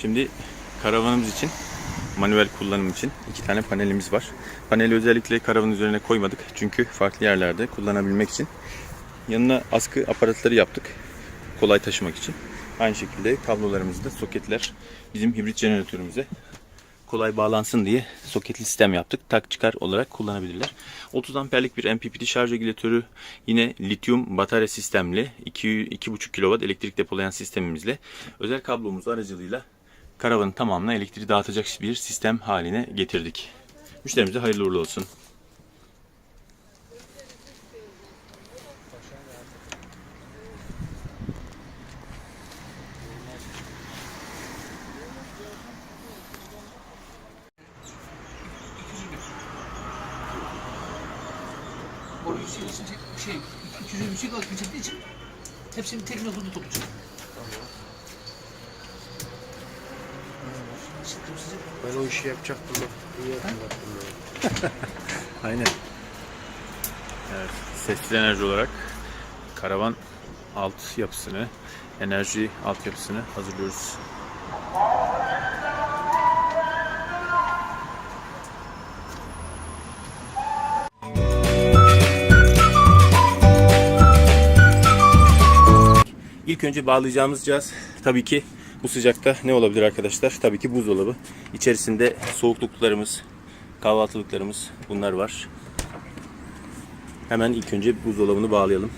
Şimdi karavanımız için manuel kullanım için iki tane panelimiz var. Paneli özellikle karavanın üzerine koymadık. Çünkü farklı yerlerde kullanabilmek için. Yanına askı aparatları yaptık. Kolay taşımak için. Aynı şekilde kablolarımızı da soketler bizim hibrit jeneratörümüze kolay bağlansın diye soketli sistem yaptık. Tak çıkar olarak kullanabilirler. 30 amperlik bir MPPT şarj regülatörü yine lityum batarya sistemli 2 2,5 kW elektrik depolayan sistemimizle özel kablomuz aracılığıyla karavanın tamamına elektriği dağıtacak bir sistem haline getirdik. Müşterimize hayırlı uğurlu olsun. Oraya şey, şey, şey 200 bir şey kalk bitirdiği için hepsini tek noktada toplayacak. Sıktım sizi. Ben o işi yapacaktım. İyi hatırlattın beni. Aynen. Evet, sessiz enerji olarak karavan alt yapısını, enerji altyapısını hazırlıyoruz. İlk önce bağlayacağımız cihaz tabii ki bu sıcakta ne olabilir arkadaşlar? Tabii ki buzdolabı. İçerisinde soğukluklarımız, kahvaltılıklarımız bunlar var. Hemen ilk önce buzdolabını bağlayalım.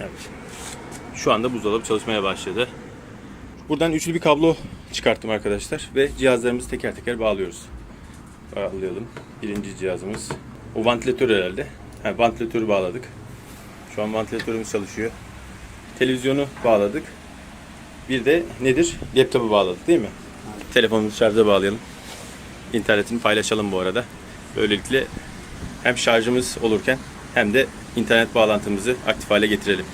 Evet. Şu anda buzdolabı çalışmaya başladı. Buradan üçlü bir kablo çıkarttım arkadaşlar ve cihazlarımızı teker teker bağlıyoruz. Bağlayalım. Birinci cihazımız. O vantilatör herhalde. Ha, vantilatörü bağladık. Şu an vantilatörümüz çalışıyor. Televizyonu bağladık. Bir de nedir? Laptopu bağladık değil mi? Telefonumuzu şarja bağlayalım. İnternetini paylaşalım bu arada. Böylelikle hem şarjımız olurken hem de internet bağlantımızı aktif hale getirelim.